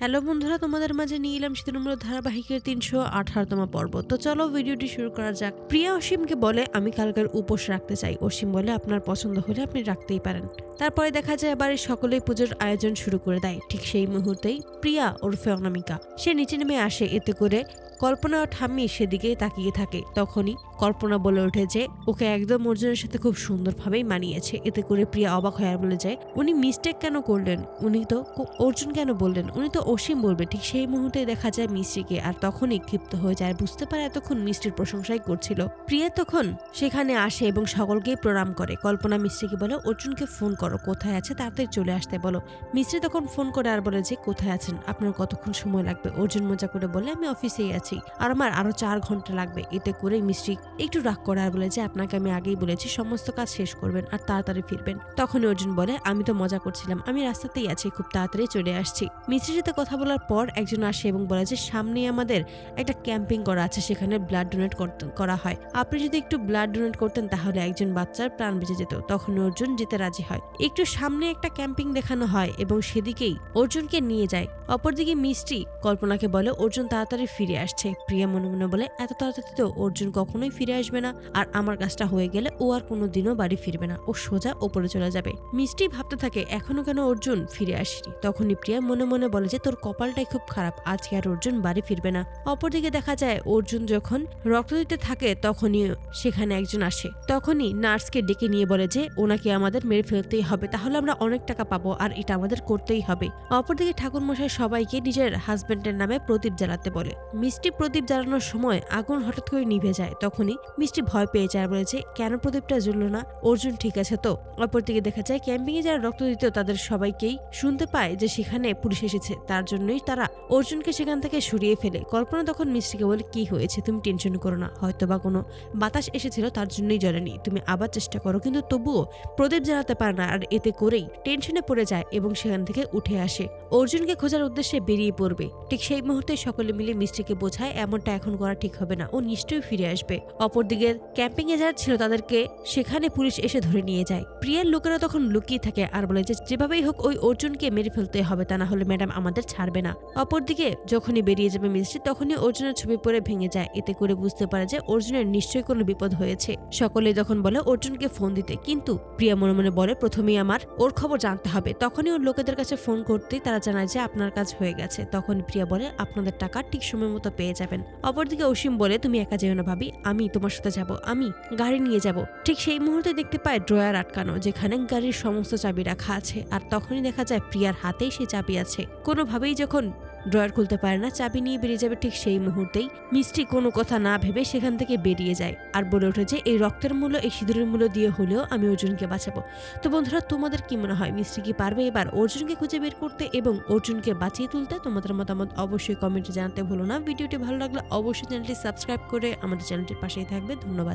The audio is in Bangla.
হ্যালো বন্ধুরা, তোমাদের মাঝে নিয়ে এলাম শীতলমূল ধারাবাহিকের তিনশো আঠারোতম পর্ব। তো চলো ভিডিওটি শুরু করা যাক। প্রিয়া অসীমকে বলে, আমি কালকের উপোস রাখতে চাই। অসীম বলে, আপনার পছন্দ হলে আপনি রাখতেই পারেন। তারপরে দেখা যায় বাড়ির সকলেই পুজোর আয়োজন শুরু করে দেয়। ঠিক সেই মুহূর্তেই প্রিয়া ওরফে অনামিকা, সে নিচে নেমে আসে, এতে করে কল্পনা ও ঠাম্মি সেদিকে তাকিয়ে থাকে। তখনই কল্পনা বলে ওঠে যে, ওকে একদম অর্জুনের সাথে খুব সুন্দরভাবেই মানিয়েছে। এতে করে প্রিয়া অবাক হয়ে বলে যায়, উনি মিস্টেক কেন করলেন? উনি তো অর্জুন কেন বললেন? উনি তো অসীম বলবে। ঠিক সেই মুহূর্তে দেখা যায় মিষ্টিকে আর তখনই ক্ষিপ্ত হয়ে যায়। বুঝতে পারে এতক্ষণ মিষ্টির প্রশংসাই করছিল। প্রিয়া তখন সেখানে আসে এবং সকলকেই প্রণাম করে। কল্পনা মিষ্টিকে বলে, অর্জুনকে ফোন করো। কোথায় আছে তাড়াতাড়ি চলে আসতে বলো। মিস্ত্রি তখন ফোন করে আর বলে যে, কোথায় আছেন? আপনার কতক্ষণ সময় লাগবে? অর্জুন মজা করে বলে, আমি অফিসেই আছি। আর আমার আরও চার ঘণ্টা লাগবে। এতে করে মিস্ত্রি একটু রাগ করে আর বলে যে, আপনাকে আমি আগেই বলেছি, সমস্ত কাজ শেষ করবেন আর তাড়াতাড়ি ফিরবেন। তখন অর্জুন বলে, আমি তো মজা করছিলাম, আমি রাস্তাতেই আছি, খুব তাড়াতাড়ি চলে আসছি। মিস্ত্রির সাথে কথা বলার পর একজন আসে এবং বলে যে সামনে আমাদের একটা ক্যাম্পিং করা আছে, সেখানে ব্লাড ডোনেট করা হয়। আপনি যদি একটু ব্লাড ডোনেট করতেন, তাহলে একজন বাচ্চার প্রাণ বেঁচে যেত। তখন অর্জুন যেতে রাজি হয়। একটু সামনে একটা ক্যাম্পিং দেখানো হয় এবং সেদিকেই অর্জুনকে নিয়ে যায়। অপরদিকে মিষ্টি কল্পনাকে বলে, অর্জুন তাড়াতাড়ি ফিরে আসছে। প্রিয়া মনে মনে বলে, এত তাড়াতাড়ি তো অর্জুন কখনোই ফিরে আসবে না। আর আমার কাজটা হয়ে গেলে ও আর কোনোদিনও বাড়ি ফিরবে না। ও সোজা ওপরে চলে যাবে। মিষ্টি ভাবতে থাকে, এখনও কেন অর্জুন ফিরে আসেনি? তখনই প্রিয়া মনে মনে বলে যে, তোর কপালটাই খুব খারাপ। আজকে আর অর্জুন বাড়ি ফিরবে না? অপরদিকে দেখা যায়, অর্জুন যখন রক্ত দিতে থাকে, তখনই সেখানে একজন আসে। তখনই নার্সকে ডেকে নিয়ে বলে যে ওনাকে আমাদের মেরে ফেলতেই হবে, তাহলে আমরা অনেক টাকা পাবো আর এটা আমাদের করতেই হবে। অপরদিকে ঠাকুরমশাই সবাইকে নিজের হাজবেন্ডের নামে প্রদীপ জ্বালাতে বলে। মিষ্টি প্রদীপ জ্বালানোর সময় আগুন হঠাৎ করে নিভে যায়, তখনই মিষ্টি ভয় পেয়ে যায় বলেছে কেন প্রদীপটা জ্বললো না? অর্জুন ঠিক আছে তো? অপরদিকে দেখা যায় ক্যাম্পিং এ যারা রক্ত দিত, তাদের সবাইকেই শুনতে পায় যে সেখানে পুলিশ এসেছে। তার জন্যই তারা অর্জুনকে সেখান থেকে সরিয়ে ফেলে। কল্পনা তখন মিষ্টিকে বলে, কি হয়েছে? তুমি টেনশন করো না। হয়তো বা কোনো বাতাস এসেছিল, তার জন্যই জ্বলেনি। তুমি আবার চেষ্টা করো, কিন্তু তবুও প্রদীপ জ্বালাতে পারে না। আর এতে করেই টেনশনে পড়ে যায় এবং সেখান থেকে উঠে আসে। অর্জুনকে খোঁজার উদ্দেশ্যে বেরিয়ে পড়বে। ঠিক সেই মুহূর্তে সকলে মিলে মিষ্টিকে বোঝায়, এমনটা এখন করা ঠিক হবে না। ও নিশ্চয়ই ফিরে আসবে। অপরদিকে ক্যাম্পিং এ যারা ছিল তাদেরকে সেখানে পুলিশ এসে ধরে নিয়ে যায়। প্রিয়ার লোকেরা তখন লুকিয়ে থাকে আর বলে যে, যেভাবেই হোক ওই অর্জুনকে মেরে ফেলতে হবে, তা না হলে ম্যাডাম আমাদের ছাড়বে না। অপরদিকে যখনই বেরিয়ে যাবে মিষ্টি, তখনই অর্জুনের ছবি পরে ভেঙে যায়। এতে করে বুঝতে পারে যে, অর্জুনের নিশ্চয়ই কোনো বিপদ হয়েছে। সকলে তখন বলে, অর্জুনকে ফোন দিতে। কিন্তু প্রিয়া মনে মনে বলে প্রথমেই আমার ওর খবর জানতে হবে। তখনই ওর লোকেদের কাছে ফোন করতেই তারা জানায় যে আপনার কাজ হয়ে গেছে। তখন প্রিয়া বলে, আপনাদের টাকা ঠিক সময় মতো পেয়ে যাবেন। অপরদিকে অসীম বলে, তুমি একা যেও না ভাবি, আমি তোমার সাথে যাব, আমি গাড়ি নিয়ে যাব। ঠিক সেই মুহূর্তে দেখতে পায় ড্রয়ার আটকানো, যেখানে গাড়ির সমস্ত চাবি রাখা আছে। আর তখনই দেখা যায় প্রিয়ার হাতেই সে চাবি আছে। কোনোভাবেই যখন ড্রয়ার খুলতে পারে না, চাবি নিয়ে বেরিয়ে যাবে ঠিক সেই মুহূর্তেই। মিষ্টি কোনো কথা না ভেবে সেখান থেকে বেরিয়ে যায় আর বলে ওঠে যে, এই রক্তের মূল্য, এই সিঁদুরের মূল্য দিয়ে হলেও আমি অর্জুনকে বাঁচাবো। তো বন্ধুরা, তোমাদের কি মনে হয়, মিষ্টি কি পারবে এবার অর্জুনকে খুঁজে বের করতে এবং অর্জুনকে বাঁচিয়ে তুলতে? তোমাদের মতামত অবশ্যই কমেন্টে জানাতে ভুলো না। ভিডিওটি ভালো লাগলে অবশ্যই চ্যানেলটি সাবস্ক্রাইব করে আমাদের চ্যানেলটির পাশেই থাকবে। ধন্যবাদ।